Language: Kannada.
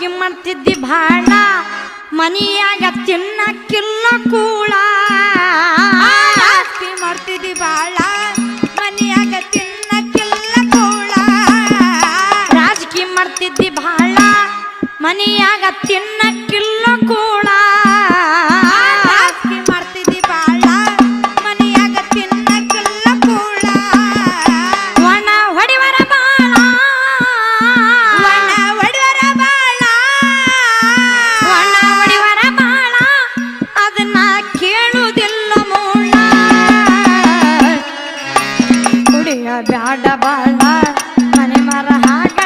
ರಾಜಕೀಯ ಮಾಡ್ತಿದ್ದಿ ಭಾಳ ಮನಿಯಾಗ ತಿನ್ನಕ್ಕಿಲ್ಲ ಕೂಳ. ಅಕ್ಕಿ ಮಾಡ್ತಿದ್ದಿ ಬಾಳ ಮನಿಯಾಗ ತಿನ್ನಕ್ಕಿಲ್ಲ ಕೂಳ. ರಾಜಕೀಯ ಮಾಡ್ತಿದ್ದಿ ಭಾಳ ಮನಿಯಾಗ ತಿನ್ನಕ್ಕಿಲ್ಲ ಬ್ಯಾಡ ಬಾಳ ಮನೆ ಮರ ಹಾಗೆ